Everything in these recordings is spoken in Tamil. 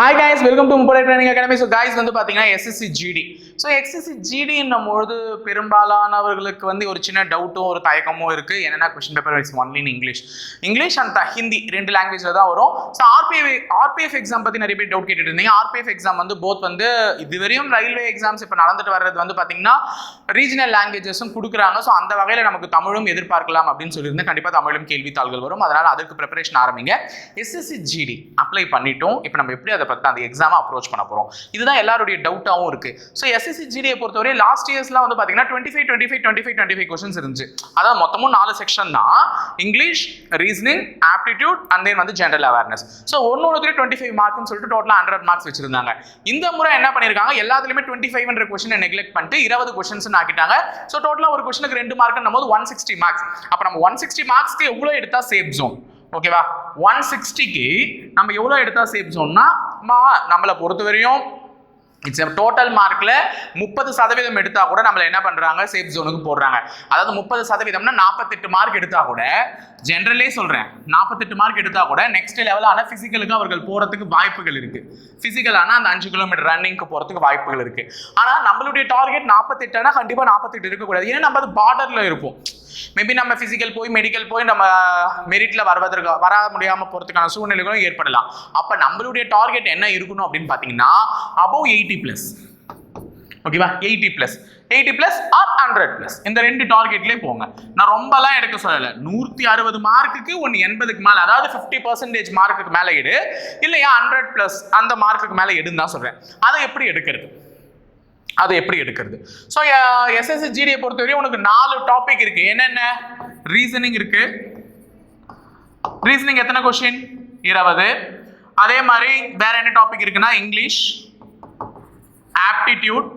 ஹாய் கைஸ் வெல்கம் டு முப்படை ட்ரைனிங் அகாடமி ஸோ கைஸ் வந்து பார்த்தீங்கன்னா எஸ்எஸ்சி ஜிடி ஸோ எஸ்எஸ்சி ஜிடின்னும் பொழுது பெரும்பாலானவர்களுக்கு வந்து ஒரு சின்ன டவுட்டும் ஒரு தயக்கமும் இருக்குது என்னன்னா question paper wise only in English English and Hindi ரெண்டு லாங்குவேஜில் தான் வரும். ஸோ ஆர்பிஎஃப் ஆர்பிஎஃப் எக்ஸாம் பற்றி நிறைய பேர் டவுட் கேட்டுட்டு இருந்தீங்க ஆர்பிஎஃப் எக்ஸாம் வந்து போத் வந்து இதுவரையும் ரயில்வே எக்ஸாம்ஸ் இப்போ நடந்துட்டு வர்றது வந்து பார்த்தீங்கன்னா ரீஜனல் லாங்குவேஜஸும் கொடுக்குறாங்க. ஸோ அந்த வகையில் நமக்கு தமிழும் எதிர்பார்க்கலாம் அப்படின்னு சொல்லியிருந்தேன் கண்டிப்பாக தமிழும் கேள்வித்தாள்கள் வரும். அதனால் அதுக்கு ப்ரிப்பரேஷன் ஆரம்பிங்க. எஸ்எஸ்சி ஜிடி அப்ளை பண்ணிட்டோம். இப்போ நம்ம எப்படி அதை பற்றி அந்த எக்ஸாமை அப்ரோச் பண்ண போகிறோம் இதுதான் எல்லாருடைய டவுட்டாகவும் இருக்குது ஸோ எஸ்எஸ்சி ஜிடியை பொறுத்தவரை லாஸ்ட் இயர்ஸ்லாம் வந்து பார்த்தீங்கன்னா twenty five twenty five twenty five twenty five questions இருந்துச்சு. அதாவது மொத்தமும் நாலு செக்ஷன் தான். English reasoning aptitude and then வந்து ஜென்ரல் அவேர்னஸ் ஸோ ஒன்று ஒன்று டுவெண்ட்டி ஃபைவ் மார்க்னு சொல்லிட்டு டோட்டலாக ஹண்ட்ரட் மார்க்ஸ் வச்சிருந்தாங்க. இந்த முறை என்ன பண்ணியிருக்காங்க எல்லாத்துலேயுமே டுவெண்ட்டி ஃபைவ் ஹண்ட்ரட் கொஸ்டினை நெக்லெக்ட் பண்ணிட்டு இருபது கொஸ்டின்ஸ் ஆக்கிட்டாங்க. ஸோ டோட்டலாக ஒரு கொஸ்டினுக்கு ரெண்டு மார்க்னும் போது ஒன் சிக்ஸ்டி மார்க்ஸ் அப்போ நம்ம ஒன் சிக்ஸ்டி மார்க்ஸ்க்கு எவ்வளோ எடுத்தால் சேஃப் ஜோன் ஓகேவா ஒன் சிக்ஸ்டிக்கு நம்ம எவ்வளோ எடுத்தால் சேஃப் ஜோன்னா நம்மளை பொறுத்தவரையும் இட்ஸ் டோட்டல் மார்க்கில் முப்பது சதவீதம் எடுத்தால் கூட நம்மள என்ன பண்ணுறாங்க சேஃப் ஜோனுக்கு போடுறாங்க. அதாவது முப்பது சதவீதம்னா நாற்பத்தெட்டு மார்க் எடுத்தால் கூட ஜென்ரலே சொல்கிறேன் நாற்பத்தெட்டு மார்க் எடுத்தால் கூட நெக்ஸ்ட் லெவலான ஃபிசிக்கலுக்கு அவர்கள் போகிறதுக்கு வாய்ப்புகள் இருக்குது ஃபிசிக்கலான அந்த அஞ்சு கிலோமீட்டர் ரன்னிங்க்கு போகிறதுக்கு வாய்ப்புகள் இருக்குது ஆனால் நம்மளுடைய டார்கெட் நாற்பத்தெட்டுனா கண்டிப்பாக நாற்பத்தெட்டு இருக்கக்கூடாது. ஏன்னா நம்ம அது பார்டரில் இருப்போம். மேபி நம்ம ஃபிசிக்கல் போய் மெடிக்கல் போய் நம்ம மெரிட்ல வருவதற்கு வர முடியாம போறதுக்கான சூழ்நிலைகளும் ஏற்படலாம். அப்ப நம்மளுடைய டார்கெட் என்ன இருக்கணும் அப்படின்னு பாத்தீங்கன்னா அபவ் எயிட்டி பிளஸ் ஓகேவா eighty plus eighty plus or hundred plus இந்த ரெண்டு டார்கெட்லேயே போங்க. நான் ரொம்பலாம் எடுக்க சொல்லலை. நூற்றி அறுபது மார்க்குக்கு ஒன்று எண்பதுக்கு மேலே அதாவது ஃபிஃப்டி பர்சன்டேஜ் மார்க்குக்கு மேலே எடு. இல்லையா ஹண்ட்ரட் ப்ளஸ் அந்த மார்க்குக்கு மேலே எடுன்னு தான் சொல்கிறேன் அதை எப்படி எடுக்கிறது? அதை எப்படி எடுக்கிறது? ஸோ எஸ்எஸ்சி ஜிடியை பொறுத்தவரையும் உனக்கு நாலு டாபிக் இருக்கு. என்னென்ன? ரீசனிங் இருக்கு. ரீசனிங் எத்தனை கொஸ்டின் இருபது. அதே மாதிரி வேற என்ன டாபிக் இருக்குன்னா English aptitude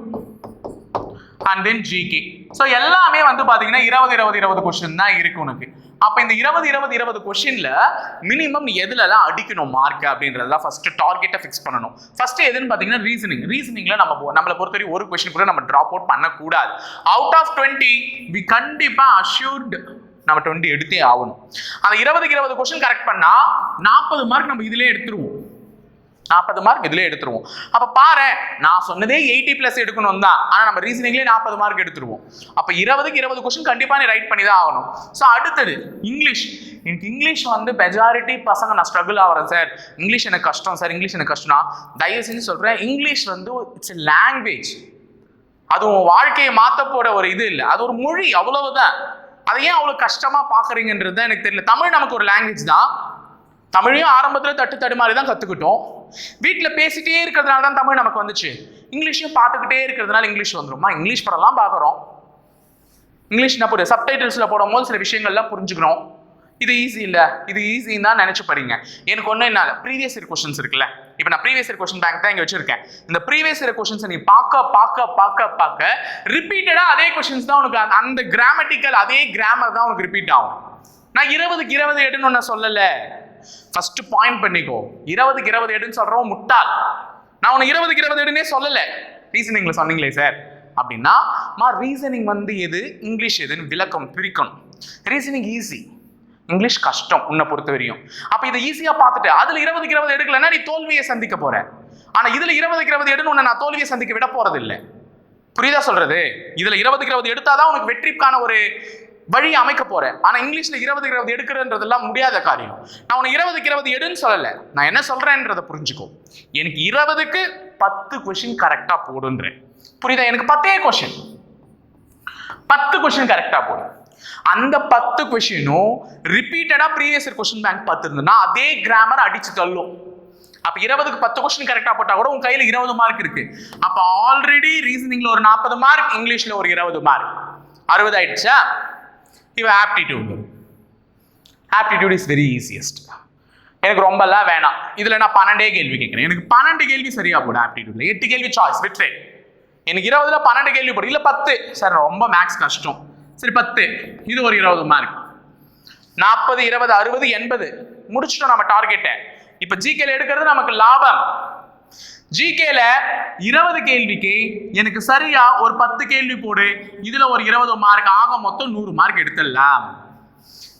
and then GK so எல்லாமே வந்து பார்த்தீங்கன்னா இருபது இருபது இருபது கொஸ்டின் தான் இருக்கு உனக்கு. அப்போ இந்த இருபது இருபது இருபது கொஸ்டின்ல மினிமம் நீ எதுலலாம் அடிக்கணும் மார்க் அப்படின்றதெல்லாம் ஃபர்ஸ்ட் டார்கெட்டை ஃபிக்ஸ் பண்ணணும். ஃபர்ஸ்ட் எதுன்னு பார்த்தீங்கன்னா ரீசனிங் ரீசனிங்ல நம்ம நம்மளை பொறுத்தவரை ஒரு கொஸ்டின் கூட நம்ம ட்ராப் அவுட் பண்ணக்கூடாது. அவுட் ஆஃப் டுவெண்ட்டி வி கண்டிப்பாக அஷ்யூர்டு நம்ம டுவெண்ட்டி எடுத்தே ஆகணும். அந்த இருபதுக்கு இருபது கொஸ்டின் கரெக்ட் பண்ணா நாற்பது மார்க் நம்ம இதுலேயே எடுத்துருவோம். நாற்பது மார்க் இதுலேயே எடுத்துருவோம். அப்போ பாரு நான் சொன்னதே எயிட்டி ப்ளஸ் எடுக்கணும் தான். ஆனால் நம்ம ரீசனிங்லேயே நாற்பது மார்க் எடுத்துருவோம். அப்போ இருபதுக்கு இருபது கொஸ்டின் கண்டிப்பாக நீ ரைட் பண்ணி தான் ஆகணும். ஸோ அடுத்தது இங்கிலீஷ் எனக்கு இங்கிலீஷ் வந்து மெஜாரிட்டி பசங்க நான் ஸ்ட்ரகிள் ஆகிறேன் சார் இங்கிலீஷ் எனக்கு கஷ்டம் சார் இங்கிலீஷ் எனக்கு கஷ்டம்னா தயவு செஞ்சு சொல்கிறேன் இங்கிலீஷ் வந்து இட்ஸ் எ லாங்குவேஜ் அது உன் வாழ்க்கையை மாற்ற போற ஒரு இது இல்லை. அது ஒரு மொழி அவ்வளவுதான். அதை ஏன் அவ்வளோ கஷ்டமாக பார்க்குறீங்கன்றது தான் எனக்கு தெரியல. தமிழ் நமக்கு ஒரு லாங்குவேஜ் தான். தமிழையும் ஆரம்பத்தில் தட்டு தடுமாறி தான் கற்றுக்கிட்டோம் வீட்டில் பேசிட்டே இருக்கிறதுனால தான் தமிழ் நமக்கு வந்துச்சு. இங்கிலீஷையும் பார்த்துக்கிட்டே இருக்கிறதுனால இங்கிலீஷ் வந்துருமா? இங்கிலீஷ் படம்லாம் பார்க்குறோம். இங்கிலீஷ் என்ன புரியும். சப்டைட்டில்ஸில் போடும்போது சில விஷயங்கள்லாம் புரிஞ்சுக்கிறோம். இது ஈஸி இல்லை. இது ஈஸின்னு தான் நினச்சி படிங்க. எனக்கு ஒன்றும் என்ன ப்ரீவியஸ் இயர் கொஷின்ஸ் இருக்குல்ல. இப்போ நான் ப்ரீவியஸ் இயர் கொஷின் பேங்க் தான் இங்கே வச்சிருக்கேன். இந்த ப்ரீவியஸ் இயர் கொஷின்ஸை நீ பார்க்க பார்க்க பார்க்க பார்க்க ரிப்பீட்டடாக அதே கொஷின்ஸ் தான் உனக்கு அந்த- கிராமட்டிக்கல் அதே கிராமர் தான் உனக்கு ரிப்பீட் ஆகும். நான் இருபதுக்கு இருபது எடுன்னு ஒன்று சொல்லலை. ஃபர்ஸ்ட் பாயிண்ட் பண்ணிக்கோ. இருபதுக்கு இருபது எடுன்னு சொல்றவன் முட்டாள். நான் உனக்கு இருபதுக்கு இருபது எடுனே சொல்லலை. ரீசனிங்ல சொன்னீங்களே சார் அப்படின்னா மா ரீசனிங் வந்து எது? இங்கிலீஷ் எதுன்னு விளக்கம் பிரிக்கணும். ரீசனிங் ஈஸி இங்கிலீஷ் கஷ்டம் உன்னை பொறுத்த வரையும். அப்ப இதை ஈஸியா பார்த்துட்டு அதுல இருபதுக்கு இருபது எடுக்கலன்னா நீ தோல்வியை சந்திக்க போற. ஆனா இதுல இருபதுக்கு இருபது எடுன்னு உன்னை நான் தோல்வியை சந்திக்க விட போறது இல்லை புரியுதா சொல்றது? இதுல இருபதுக்கு இருபது எடுத்தாதான் உனக்கு வெற்றிக்கான ஒரு வழி அமைக்க போறேன். ஆனா இங்கிலீஷ்ல இருபது இருபது எடுக்கிறதுன்றதெல்லாம் முடியாத காரியம். நான் உனக்கு இருபதுக்கு இருபது எடுன்னு சொல்லல. நான் என்ன சொல்றேன்றதை புரிஞ்சுக்கோ. எனக்கு இருபதுக்கு பத்து கொஷின் கரெக்டா போடுன்றேன். புரியுதா? எனக்கு பத்தே கொஷின் பத்து கொஷின் கரெக்டா போடு. அந்த பத்து கொஷினும் ரிப்பீட்டடா ப்ரீவியஸ் இயர் கொஸ்டின் பேங்க் பத்து இருந்ததுன்னா அதே கிராமர் அடிச்சு தள்ளும். அப்ப இருபதுக்கு பத்து கொஸ்டின் கரெக்டா போட்டா கூட உன் கையில இருபது மார்க் இருக்கு. அப்ப ஆல்ரெடி ரீசனிங்ல ஒரு நாற்பது மார்க் இங்கிலீஷ்ல ஒரு இருபது மார்க் அறுபது ஆயிடுச்சா? இவன் aptitude aptitude is very easiest எனக்கு ரொம்பலாம் வேணாம். இதில் நான் பன்னெண்டே கேள்வி கேட்குறேன். எனக்கு பன்னெண்டு கேள்வி சரியா போடும் ஆப்டிடியூட்ல எட்டு கேள்வி சாய்ஸ் விட்ரே எனக்கு இருபதுல பன்னெண்டு கேள்வி போடும் இல்லை பத்து. சார் ரொம்ப மேக்ஸ் கஷ்டம். சரி பத்து. இது ஒரு இருபது மார்க் நாற்பது இருபது அறுபது எண்பது. முடிச்சிட்டோம் நம்ம டார்கெட்டை இப்போ ஜிகேல எடுக்கிறது நமக்கு லாபம். ஜிகேல இருபது கேள்விக்கு எனக்கு சரியா ஒரு பத்து கேள்வி போடு. இதுல ஒரு இருபது மார்க் ஆக மொத்தம் நூறு மார்க் எடுத்துடலாம்.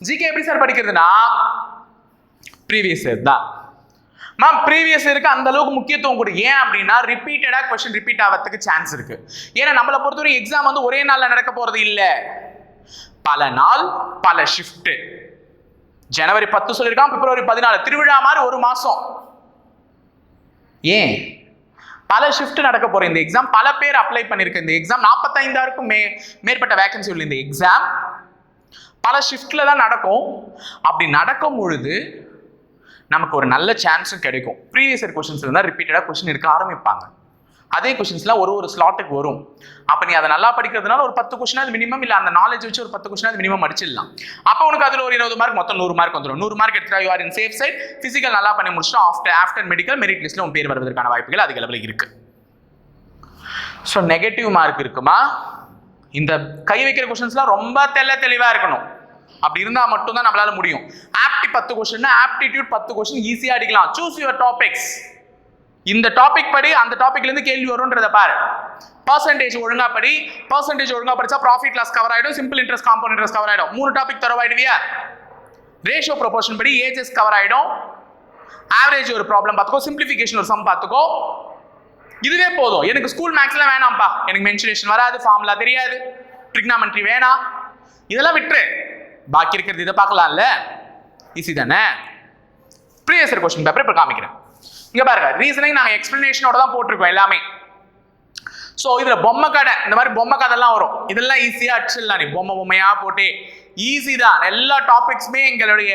ஜிகே எப்படி சார் படிக்கிறதுனா ப்ரீவியஸ் இயர் தான். மேம் ப்ரீவியஸ் இருக்கு அந்த அளவுக்கு முக்கியத்துவம் கொடு. ஏன் அப்படின்னா ரிப்பீட்டடா கொஸ்டின் ரிப்பீட் ஆகிறதுக்கு சான்ஸ் இருக்கு. ஏன்னா நம்மளை பொறுத்தவரை எக்ஸாம் வந்து ஒரே நாள்ல நடக்க போறது இல்ல. பல நாள் பல ஷிஃப்ட் ஜனவரி பத்து சொல்லியிருக்கான் பிப்ரவரி பதினாலு. திருவிழா மாதிரி ஒரு மாசம். ஏன்? பல ஷிஃப்ட் நடக்க போற இந்த எக்ஸாம் பல பேர் அப்ளை பண்ணிருக்க இந்த எக்ஸாம் நாற்பத்தைந்தாயிரக்கும் மே மேற்பட்ட வேகன்சி உள்ள இந்த எக்ஸாம் பல ஷிஃப்ட்ல தான் நடக்கும். அப்படி நடக்கும் பொழுது நமக்கு ஒரு நல்ல சான்ஸும் கிடைக்கும். ப்ரீவியஸ் இயர் கொஷின்ஸ் இருந்தால் ரிப்பீட்டடாக கொஷின் இருக்க ஆரம்பிப்பாங்க. அதே கொஷின்ஸ்லாம் ஒரு ஒரு ஸ்லாட்டுக்கு வரும். அப்போ நீ அதை நல்லா படிக்கிறதுனால ஒரு பத்து கொஷினாவது மினிமம் இல்லை அந்த நாலேஜ் வச்சு ஒரு பத்து கொஷினாவது மினிமம் அடிச்சிடலாம். அப்போ உனக்கு அதில் ஒரு இருபது மார்க் மொத்தம் நூறு மார்க் வந்துடும் நூறு மார்க் எடுத்துட்டா you are in safe side physical நல்லா பண்ணி முடிச்சுட்டு ஆஃப்டர் ஆஃப்டர் மெடிக்கல் மெரிட் லிஸ்ட்டில் உன் பேர் வருவதற்கான வாய்ப்புகள் அதிக அளவில் இருக்கு. ஸோ நெகட்டிவ் மார்க் இருக்குமா? இந்த கை வைக்கிற கொஷின்ஸ்லாம் ரொம்ப தெல்ல தெளிவாக இருக்கணும். அப்படி இருந்தால் மட்டும்தான் நம்மளால முடியும். ஆப்டி பத்து கொஸ்டின் ஆப்டிடியூட் பத்து கொஷின் ஈஸியாக அடிக்கலாம். சூஸ் யுவர் டாபிக்ஸ் இந்த டாபிக் படி அந்த டாபிக்ல இருந்து கேள்வி வரும்ன்றத பாரு. பர்சன்டேஜ் ஒழுங்கா படி பர்சன்டேஜ் ஒழுங்கா படிச்சா ப்ராஃபிட் லாஸ் கவர் ஆயிடும் simple interest compound interest cover ஆயிடும். மூணு டாபிக் தரவாயிடுவியா? ரேஷியோ ப்ரொபோர்ஷன் படி ஏஜஸ் கவர் ஆயிடும். ஆவரேஜ் ஒரு ப்ராப்ளம் பார்த்துக்கோ சிம்பிளிஃபிகேஷன் ஒரு சம் பார்த்துக்கோ. இதுவே போதும். எனக்கு ஸ்கூல் மேக்ஸ்லாம் வேணாம்ப்பா. எனக்கு மென்சுரேஷன் வராது ஃபார்முலா தெரியாது. ட்ரிக்னாமெண்ட்ரி வேணாம். இதெல்லாம் விட்டுரு. பாக்கி இருக்கிறது இதை பார்க்கலாம்ல? ஈஸி தானே? ப்ரீவியஸ் கொஸ்டின் பேப்பர் இப்போ காமிக்கிறேன். இங்க பாருங்க ரீசனிங் நாங்கள் எக்ஸ்பிளனேஷனோட தான் போட்டிருக்கோம் எல்லாமே. ஸோ இதுல பொம்மை கடை இந்த மாதிரி பொம்மை கதைலாம் வரும். இதெல்லாம் ஈஸியாக அடிச்சிடலாம் நீ பொம்மை பொம்மையா போட்டு ஈஸி தான். எல்லா டாபிக்ஸுமே எங்களுடைய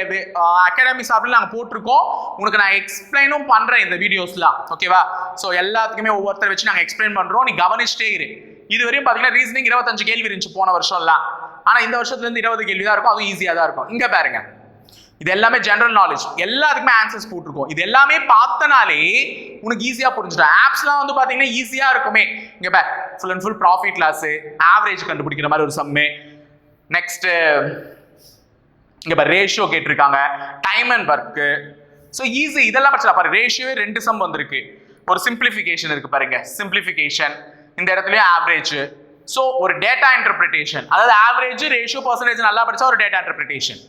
அகாடமி சாப்பிட்டு நாங்கள் போட்டிருக்கோம். உனக்கு நான் எக்ஸ்பிளைனும் பண்றேன் இந்த வீடியோஸ்லாம் ஓகேவா ஸோ எல்லாத்துக்குமே ஒவ்வொருத்தர் வச்சு நாங்கள் எக்ஸ்பிளைன் பண்றோம். நீ கவனிச்சிட்டே இரு. இது வரையும் பார்த்தீங்கன்னா ரீசனிங் இருபத்தஞ்சு கேள்வி இருந்துச்சு போன வருஷம்லாம். ஆனால் இந்த வருஷத்துலேருந்து இருபது கேள்வி தான் இருக்கும். அதுவும் ஈஸியாக தான் இருக்கும். இங்கே பாருங்க. இது எல்லாமே ஜென்ரல் நாலேஜ் எல்லாத்துக்குமே ஆன்சர்ஸ் போட்டிருக்கோம். இது எல்லாமே பார்த்தனாலே உனக்கு ஈஸியாக புரிஞ்சிடும். ஆப்ஸ்லாம் வந்து பார்த்தீங்கன்னா ஈஸியாக இருக்குமே. இங்கே pay full and full profit loss average கண்டுபிடிக்கிற மாதிரி ஒரு சம்மு நெக்ஸ்ட்டு இங்கே பாரு ரேஷியோ கேட்டிருக்காங்க. Time and work so easy இதெல்லாம் படிச்சலாம் பாரு ரேஷியோவே ரெண்டு சம் வந்திருக்கு. ஒரு சிம்பிளிஃபிகேஷன் இருக்கு பாருங்க. சிம்பிளிஃபிகேஷன் இந்த இடத்துலயும் ஆவரேஜ் ஸோ ஒரு டேட்டா இன்டர்பிரிட்டேஷன் அதாவது ஆவரேஜ் ரேஷியோ பர்சன்டேஜ் நல்லா படிச்சா ஒரு டேட்டா இன்டர்பிரிட்டேஷன்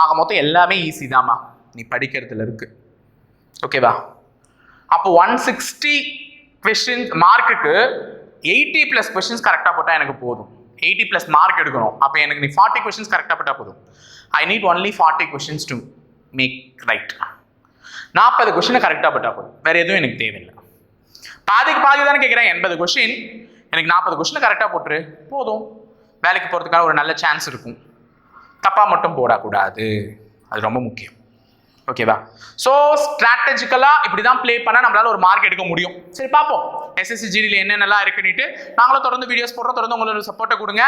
ஆக மொத்தம் எல்லாமே ஈஸி தாம்மா. நீ படிக்கிறதுல இருக்கு. ஓகேவா அப்போ ஒன் சிக்ஸ்டி கொஷின் மார்க்குக்கு எயிட்டி ப்ளஸ் கொஷின்ஸ் கரெக்டாக போட்டால் எனக்கு போதும். எயிட்டி ப்ளஸ் மார்க் எடுக்கணும். அப்போ எனக்கு நீ ஃபார்ட்டி கொஸ்டின்ஸ் கரெக்டாக போட்டால் போதும். I need only forty questions to make right நாற்பது கொஷினை கரெக்டாக போட்டால் போதும். வேறு எதுவும் எனக்கு தேவையில்லை. பாதிக்கு பாதி தானே கேட்குறேன் எண்பது கொஸ்டின் எனக்கு நாற்பது கொஷினை கரெக்டாக போட்டுரு. போதும். வேலைக்கு போகிறதுக்கான ஒரு நல்ல சான்ஸ் இருக்கும். தப்பாக மட்டும் போடக்கூடாது. அது ரொம்ப முக்கியம். ஓகேவா ஸோ ஸ்ட்ராட்டஜிக்கலாக இப்படி தான் ப்ளே பண்ணால் நம்மளால் ஒரு மார்க் எடுக்க முடியும். சரி பார்ப்போம். எஸ்எஸ்சி ஜிடியில் என்னென்னலாம் இருக்குன்னுட்டு நாங்களும் தொடர்ந்து வீடியோஸ் போடுறோம். தொடர்ந்து உங்களோட சப்போர்ட்டை கொடுங்க.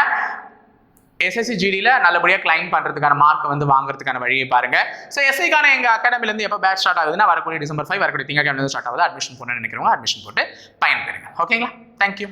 எஸ்எஸ்சி ஜிடியில் நல்லபடியாக கிளைம் பண்ணுறதுக்கான மார்க் வந்து வாங்குறதுக்கான வழியை பாருங்க. ஸோ எஸ்ஐக்கான எங்கள் அகாடமிலேருந்து எப்போ பேட்ச் ஸ்டார்ட் ஆகுதுன்னா வரக்கூடிய டிசம்பர் ஃபைவ் வரக்கூடிய திங்கக்கிழமை ஸ்டார்ட் ஆகுது. அட்மிஷன் போடணும்னு நினைக்கிறவங்க அட்மிஷன் போட்டு பயன்பெறுங்க ஓகேங்களா தேங்க்யூ